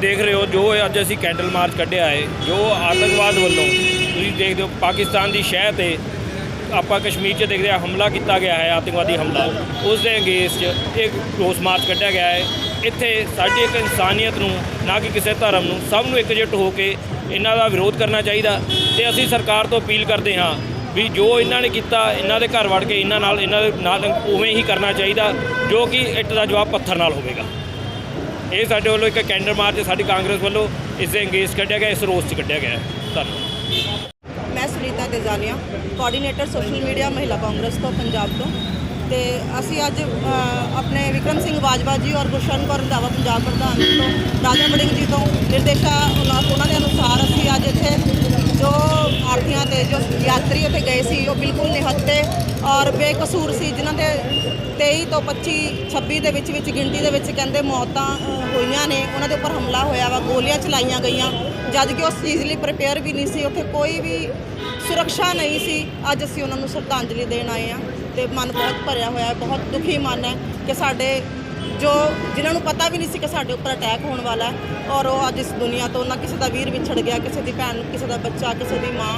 ਤੁਸੀਂ ਦੇਖ ਰਹੇ ਹੋ, ਜੋ ਅੱਜ ਅਸੀਂ ਕੈਂਡਲ ਮਾਰਚ ਕੱਢਿਆ ਹੈ, ਜੋ ਆਤੰਕਵਾਦ ਵੱਲੋਂ ਤੁਸੀਂ ਦੇਖਦੇ ਹੋ, ਪਾਕਿਸਤਾਨ ਦੀ ਸ਼ਹਿ ਤੇ ਆਪਾਂ ਕਸ਼ਮੀਰ 'ਚ ਦੇਖਦੇ ਆ ਹਮਲਾ ਕੀਤਾ ਗਿਆ ਹੈ, ਆਤੰਕਵਾਦੀ ਹਮਲਾ। ਉਸ ਦੇ ਅਗੇਂਸਟ ਇੱਕ ਰੋਸ ਮਾਰਚ ਕੱਢਿਆ ਗਿਆ ਹੈ। ਇੱਥੇ ਸਾਡੀ ਇੱਕ ਇਨਸਾਨੀਅਤ ਨੂੰ, ਨਾ ਕਿ ਕਿਸੇ ਧਰਮ ਨੂੰ, ਸਭ ਨੂੰ ਇਕਜੁੱਟ ਹੋ ਕੇ ਇਹਨਾਂ ਦਾ ਵਿਰੋਧ ਕਰਨਾ ਚਾਹੀਦਾ ਤੇ ਅਸੀਂ ਸਰਕਾਰ ਤੋਂ ਅਪੀਲ ਕਰਦੇ ਹਾਂ ਵੀ ਜੋ ਇਹਨਾਂ ਨੇ ਕੀਤਾ, ਇਹਨਾਂ ਦੇ ਘਰ ਵੜ ਕੇ ਇਹਨਾਂ ਨਾਲ, ਇਹਨਾਂ ਦੇ ਨਾਲ ਉਵੇਂ ਹੀ ਕਰਨਾ ਚਾਹੀਦਾ, ਜੋ ਕਿ ਇੱਟ ਦਾ ਜਵਾਬ ਪੱਥਰ ਨਾਲ ਹੋਵੇਗਾ। ਇਹ ਸਾਡੇ ਵੱਲੋਂ ਇੱਕ ਕੈਂਡਲ ਮਾਰਚ ਸਾਡੀ ਕਾਂਗਰਸ ਵੱਲੋਂ ਇਸ ਦੇ ਅੰਗੇਜ ਕੱਢਿਆ ਗਿਆ, ਇਸ ਰੋਸ 'ਚ ਕੱਢਿਆ ਗਿਆ ਧੰਨਵਾਦ। ਮੈਂ Sunita Dezania coordinator social media Mahila Congress ਤੋਂ, ਪੰਜਾਬ ਤੋਂ। ਤੇ ਅਸੀਂ ਅੱਜ ਆਪਣੇ ਵਿਕਰਮ ਸਿੰਘ ਬਾਜਵਾ ਜੀ ਔਰ ਗੁਰਸ਼ਨ ਕੌਰ ਰੰਧਾਵਾ, ਪੰਜਾਬ ਪ੍ਰਧਾਨ ਤੋਂ, ਰਾਜਾ ਵੜਿੰਗ ਜੀ ਤੋਂ ਨਿਰਦੇਸ਼ਾ ਉਹਨਾਂ ਉਹਨਾਂ ਦੇ ਅਨੁਸਾਰ ਅਸੀਂ ਅੱਜ ਇੱਥੇ ਜੋ ਆਰਥੀਆਂ ਤੇ ਜੋ ਯਾਤਰੀ ਉੱਥੇ ਗਏ ਸੀ, ਉਹ ਬਿਲਕੁਲ ਨਿਹੱਤੇ ਔਰ ਬੇਕਸੂਰ ਸੀ। ਜਿਨ੍ਹਾਂ ਦੇ 23 ਤੋਂ 25 26 ਦੇ ਵਿੱਚ ਵਿੱਚ ਗਿਣਤੀ ਦੇ ਵਿੱਚ ਕਹਿੰਦੇ ਮੌਤਾਂ ਹੋਈਆਂ ਨੇ। ਉਹਨਾਂ ਦੇ ਉੱਪਰ ਹਮਲਾ ਹੋਇਆ ਵਾ, ਗੋਲੀਆਂ ਚਲਾਈਆਂ ਗਈਆਂ। ਜਦ ਕਿ ਉਸ ਚੀਜ਼ ਲਈ ਪ੍ਰਿਪੇਅਰ ਵੀ ਨਹੀਂ ਸੀ। ਉੱਥੇ ਕੋਈ ਵੀ ਸੁਰੱਖਿਆ ਨਹੀਂ ਸੀ। ਅੱਜ ਅਸੀਂ ਉਹਨਾਂ ਨੂੰ ਸ਼ਰਧਾਂਜਲੀ ਦੇਣ ਆਏ ਆ ਤੇ ਮਨ ਬਹੁਤ ਭਰਿਆ ਹੋਇਆ ਹੈ, ਬਹੁਤ ਦੁਖੀ ਮਨ ਹੈ ਕਿ ਸਾਡੇ ਜੋ ਜਿਨ੍ਹਾਂ ਨੂੰ ਪਤਾ ਵੀ ਨਹੀਂ ਸੀ ਕਿ ਸਾਡੇ ਉੱਪਰ ਅਟੈਕ ਹੋਣ ਵਾਲਾ ਔਰ ਉਹ ਅੱਜ ਇਸ ਦੁਨੀਆ ਤੋਂ ਨਾ ਕਿਸੇ ਦਾ ਵੀਰ ਵਿਛੜ ਗਿਆ, ਕਿਸੇ ਦੀ ਭੈਣ, ਕਿਸੇ ਦਾ ਬੱਚਾ, ਕਿਸੇ ਦੀ ਮਾਂ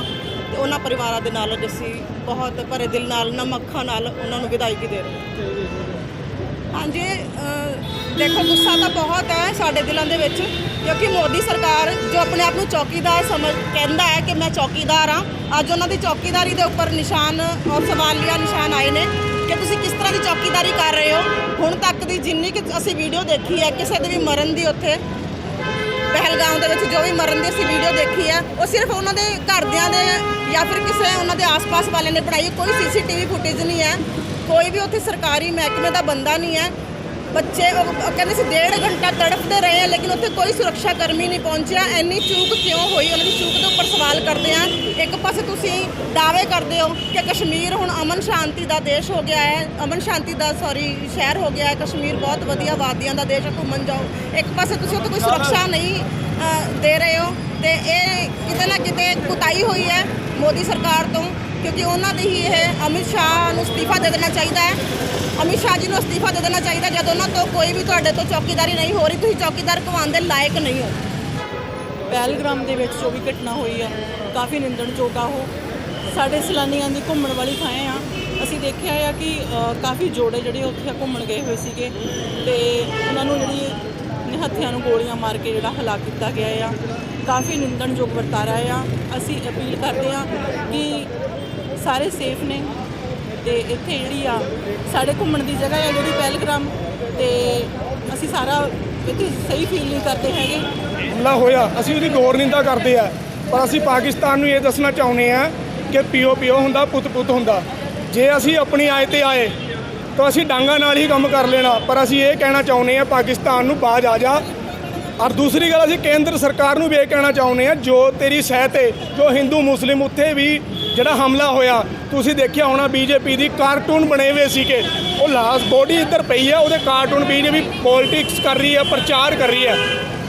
ਤੇ ਉਹਨਾਂ ਪਰਿਵਾਰਾਂ ਦੇ ਨਾਲ ਅੱਜ ਅਸੀਂ ਬਹੁਤ ਭਰੇ ਦਿਲ ਨਾਲ, ਨਮ ਅੱਖਾਂ ਨਾਲ ਉਹਨਾਂ ਨੂੰ ਵਿਦਾਇਗੀ ਦੇ ਰਹੇ ਹਾਂ। ਹਾਂਜੀ, ਅਹ, ਦੇਖੋ, ਗੁੱਸਾ ਤਾਂ ਬਹੁਤ ਹੈ ਸਾਡੇ ਦਿਲਾਂ ਦੇ ਵਿੱਚ, ਕਿਉਂਕਿ ਮੋਦੀ ਸਰਕਾਰ ਜੋ ਆਪਣੇ ਆਪ ਨੂੰ ਚੌਕੀਦਾਰ ਸਮਝ, ਕਹਿੰਦਾ ਹੈ ਕਿ ਮੈਂ ਚੌਕੀਦਾਰ ਹਾਂ। ਅੱਜ ਉਹਨਾਂ ਦੀ ਚੌਕੀਦਾਰੀ ਦੇ ਉੱਪਰ ਨਿਸ਼ਾਨ ਔਰ ਸਵਾਲੀਆ ਨਿਸ਼ਾਨ ਆਏ ਨੇ ਕਿ ਤੁਸੀਂ ਕਿਸ ਤਰ੍ਹਾਂ ਦੀ ਚੌਕੀਦਾਰੀ ਕਰ ਰਹੇ ਹੋ? ਹੁਣ ਤੱਕ ਦੀ ਜਿੰਨੀ ਕਿ ਅਸੀਂ ਵੀਡੀਓ ਦੇਖੀ ਹੈ, ਕਿਸੇ ਦੇ ਵੀ ਮਰਨ ਦੀ ਉੱਥੇ ਪਹਿਲਗਾਮ ਦੇ ਵਿੱਚ ਜੋ ਵੀ ਮਰਨ ਦੀ ਅਸੀਂ ਵੀਡੀਓ ਦੇਖੀ ਹੈ ਉਹ ਸਿਰਫ ਉਹਨਾਂ ਦੇ ਘਰਦਿਆਂ ਦੇ ਜਾਂ ਫਿਰ ਕਿਸੇ ਉਹਨਾਂ ਦੇ ਆਸ-ਪਾਸ ਵਾਲਿਆਂ ਨੇ ਬਣਾਈ ਹੈ। ਕੋਈ ਸੀਸੀਟੀਵੀ ਫੁਟੇਜ ਨਹੀਂ ਹੈ ਕੋਈ ਵੀ ਉੱਥੇ ਸਰਕਾਰੀ ਮਹਿਕਮੇ ਦਾ ਬੰਦਾ ਨਹੀਂ ਹੈ ਬੱਚੇ, ਉਹ ਕਹਿੰਦੇ ਸੀ ਡੇਢ ਘੰਟਾ ਤੜਫਦੇ ਰਹੇ ਆ, ਲੇਕਿਨ ਉੱਥੇ ਕੋਈ ਸੁਰੱਖਿਆ ਕਰਮੀ ਨਹੀਂ ਪਹੁੰਚਿਆ। ਇੰਨੀ ਚੂਕ ਕਿਉਂ ਹੋਈ? ਉਹਨਾਂ ਦੀ ਚੂਕ ਦੇ ਉੱਪਰ ਸਵਾਲ ਕਰਦੇ ਆ। ਇੱਕ ਪਾਸੇ ਤੁਸੀਂ ਦਾਅਵੇ ਕਰਦੇ ਹੋ ਕਿ ਕਸ਼ਮੀਰ ਹੁਣ ਅਮਨ ਸ਼ਾਂਤੀ ਦਾ ਦੇਸ਼ ਹੋ ਗਿਆ ਹੈ। ਅਮਨ ਸ਼ਾਂਤੀ ਦਾ ਸੌਰੀ ਸ਼ਹਿਰ ਹੋ ਗਿਆ ਹੈ। ਕਸ਼ਮੀਰ ਬਹੁਤ ਵਧੀਆ ਵਾਦੀਆਂ ਦਾ ਦੇਸ਼ ਹੈ, ਘੁੰਮਣ ਜਾਓ। ਇੱਕ ਪਾਸੇ ਤੁਸੀਂ ਉੱਥੇ ਕੋਈ ਸੁਰੱਖਿਆ ਨਹੀਂ ਦੇ ਰਹੇ ਹੋ। ਤੇ ਇਹ ਕਿਤੇ ਨਾ ਕਿਤੇ ਕੁਤਾਈ ਹੋਈ ਹੈ ਮੋਦੀ ਸਰਕਾਰ ਤੋਂ। ਕਿਉਂਕਿ ਉਹਨਾਂ ਦੇ ਹੀ ਇਹ ਅਮਿਤ ਸ਼ਾਹ ਨੂੰ ਅਸਤੀਫਾ ਦੇ ਦੇਣਾ ਚਾਹੀਦਾ ਹੈ। ਅਮਿਤ ਸ਼ਾਹ ਜੀ ਨੂੰ ਅਸਤੀਫਾ ਦੇ ਦੇਣਾ ਚਾਹੀਦਾ ਜਦ ਉਹਨਾਂ ਤੋਂ ਕੋਈ ਵੀ ਤੁਹਾਡੇ ਤੋਂ ਚੌਕੀਦਾਰੀ ਨਹੀਂ ਹੋ ਰਹੀ, ਤੁਸੀਂ ਚੌਕੀਦਾਰ ਕਮਾਉਣ ਦੇ ਲਾਇਕ ਨਹੀਂ ਹੋ। ਪਹਿਲਗ੍ਰਾਮ ਦੇ ਵਿੱਚ ਜੋ ਵੀ ਘਟਨਾ ਹੋਈ ਆ, ਕਾਫੀ ਨਿੰਦਣਯੋਗ ਆ ਉਹ ਸਾਡੇ ਸੈਲਾਨੀਆਂ ਦੀ ਘੁੰਮਣ ਵਾਲੀ ਥਾਂ ਆ। ਅਸੀਂ ਦੇਖਿਆ ਆ ਕਿ ਕਾਫੀ ਜੋੜੇ ਜਿਹੜੇ ਉੱਥੇ ਘੁੰਮਣ ਗਏ ਹੋਏ ਸੀਗੇ ਤੇ ਉਹਨਾਂ ਨੂੰ ਜਿਹੜੀ ਨਿਹੱਥਿਆਂ ਨੂੰ ਗੋਲੀਆਂ ਮਾਰ ਕੇ ਜਿਹੜਾ ਹਲਾਕ ਕੀਤਾ ਗਿਆ ਆ। ਕਾਫੀ ਨਿੰਦਣਯੋਗ ਵਰਤਾਰਾ ਆ। ਅਸੀਂ ਅਪੀਲ ਕਰਦੇ ਆ ਕਿ ਸਾਰੇ ਸੇਫ ਨੇ ਤੇ ਇੱਥੇ ਜਿਹੜੀ ਆ, ਸਾਡੇ ਘੁੰਮਣ ਦੀ ਜਗ੍ਹਾ ਆ ਜਿਹੜੀ ਪਹਿਲਗ੍ਰਾਮ ਤੇ ਅਸੀਂ ਸਾਰਾ ਇੱਥੇ ਸਹੀ ਫੀਲ ਨਹੀਂ ਕਰਦੇ ਹੈਗੇ। ਹਮਲਾ ਹੋਇਆ, ਅਸੀਂ ਉਹਦੀ ਗੌਰ ਨਿੰਦਾ ਕਰਦੇ ਆ, ਪਰ ਅਸੀਂ ਪਾਕਿਸਤਾਨ ਨੂੰ ਇਹ ਦੱਸਣਾ ਚਾਹੁੰਦੇ ਆ ਕਿ ਪਿਓ ਪਿਓ ਹੁੰਦਾ, ਪੁੱਤ ਪੁੱਤ ਹੁੰਦਾ। ਜੇ ਅਸੀਂ ਆਪਣੀ ਆਏ ਤੇ ਆਏ, ਤਾਂ ਅਸੀਂ ਡਾਂਗਾ ਨਾਲ ਹੀ ਕੰਮ ਕਰ ਲੈਣਾ, ਪਰ ਅਸੀਂ ਇਹ ਕਹਿਣਾ ਚਾਹੁੰਦੇ ਆ, ਪਾਕਿਸਤਾਨ ਨੂੰ ਬਾਜ ਆ ਜਾ। ਔਰ ਦੂਸਰੀ ਗੱਲ, ਅਸੀਂ ਕੇਂਦਰ ਸਰਕਾਰ ਨੂੰ ਵੀ ਇਹ ਕਹਿਣਾ ਚਾਹੁੰਦੇ ਆ, ਜੋ ਤੇਰੀ ਸਹਿ ਤੇ ਜੋ ਹਿੰਦੂ, ਮੁਸਲਿਮ ਉੱਥੇ ਵੀ ਜਿਹੜਾ ਹਮਲਾ ਹੋਇਆ, ਤੁਸੀਂ ਦੇਖਿਆ ਹੋਣਾ ਬੀਜੇਪੀ ਦੀ ਕਾਰਟੂਨ ਬਣੇ ਹੋਏ ਸੀਗੇ। ਉਹ ਲਾਸ ਬੋਡੀ ਇੱਧਰ ਪਈ ਆ, ਉਹਦੇ ਕਾਰਟੂਨ ਬੀਜੇਪੀ ਪੋਲਿਟਿਕਸ ਕਰ ਰਹੀ ਹੈ ਪ੍ਰਚਾਰ ਕਰ ਰਹੀ ਹੈ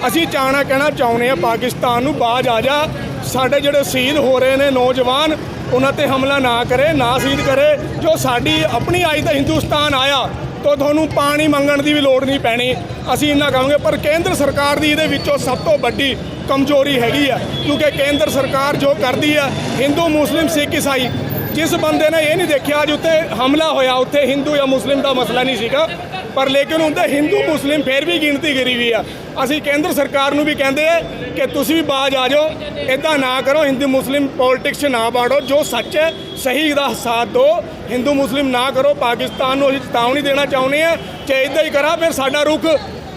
ਅਸੀਂ ਚਾਹਣਾ ਕਹਿਣਾ ਚਾਹੁੰਦੇ ਆ, ਪਾਕਿਸਤਾਨ ਨੂੰ ਬਾਜ ਆ ਜਾ। ਸਾਡੇ ਜਿਹੜੇ ਸ਼ਹੀਦ ਹੋ ਰਹੇ ਨੇ ਨੌਜਵਾਨ, ਉਹਨਾਂ ਤੇ ਹਮਲਾ ਨਾ ਕਰੇ, ਨਾ ਸ਼ਹੀਦ ਕਰੇ। ਜੋ ਸਾਡੀ ਆਪਣੀ ਆਈ ਤਾਂ ਹਿੰਦੁਸਤਾਨ ਆਇਆ, ਤਾਂ ਤੁਹਾਨੂੰ ਪਾਣੀ ਮੰਗਣ ਦੀ ਵੀ ਲੋੜ ਨਹੀਂ ਪੈਣੀ। ਅਸੀਂ ਇੰਨਾ ਕਹਾਂਗੇ, ਪਰ ਕੇਂਦਰ ਸਰਕਾਰ ਦੀ ਇਹਦੇ ਵਿੱਚੋਂ ਸਭ ਤੋਂ ਵੱਡੀ ਕਮਜ਼ੋਰੀ ਹੈਗੀ ਆ, ਕਿਉਂਕਿ ਕੇਂਦਰ ਸਰਕਾਰ ਜੋ ਕਰਦੀ ਆ, ਹਿੰਦੂ, ਮੁਸਲਿਮ, ਸਿੱਖ, ਈਸਾਈ, ਜਿਸ ਬੰਦੇ ਨੇ ਇਹ ਨਹੀਂ ਦੇਖਿਆ ਅੱਜ ਉੱਤੇ ਹਮਲਾ ਹੋਇਆ ਉੱਥੇ ਹਿੰਦੂ ਜਾਂ ਮੁਸਲਿਮ ਦਾ ਮਸਲਾ ਨਹੀਂ ਸੀਗਾ, ਪਰ ਲੇਕਿਨ ਉਹਦੇ ਹਿੰਦੂ, ਮੁਸਲਿਮ ਫੇਰ ਵੀ ਗਿਣਤੀ ਗਿਰੀ ਵੀ ਆ। ਅਸੀਂ ਕੇਂਦਰ ਸਰਕਾਰ ਨੂੰ ਵੀ ਕਹਿੰਦੇ ਆ ਕਿ ਤੁਸੀਂ ਵੀ ਬਾਜ ਆ ਜਾਓ ਇਦਾਂ ਨਾ ਕਰੋ, ਹਿੰਦੂ, ਮੁਸਲਿਮ ਪੋਲਿਟਿਕਸ 'ਚ ਨਾ ਬਾੜੋ ਜੋ ਸੱਚ ਹੈ, ਸਹੀ ਦਾ ਸਾਥ ਦਿਓ, ਹਿੰਦੂ, ਮੁਸਲਿਮ ਨਾ ਕਰੋ, ਪਾਕਿਸਤਾਨ ਨੂੰ ਅਸੀਂ ਚੇਤਾਵਨੀ ਦੇਣਾ ਚਾਹੁੰਦੇ ਆ ਜੇ ਇਦਾਂ ਹੀ ਕਰਾਂ, ਫਿਰ ਸਾਡਾ ਰੁਖ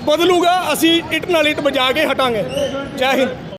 ਬਦਲੂਗਾ ਅਸੀਂ ਇੱਟ ਨਾਲ ਇੱਟ ਵਜਾ ਕੇ ਹਟਾਂਗੇ। ਜੈ ਹਿੰਦ।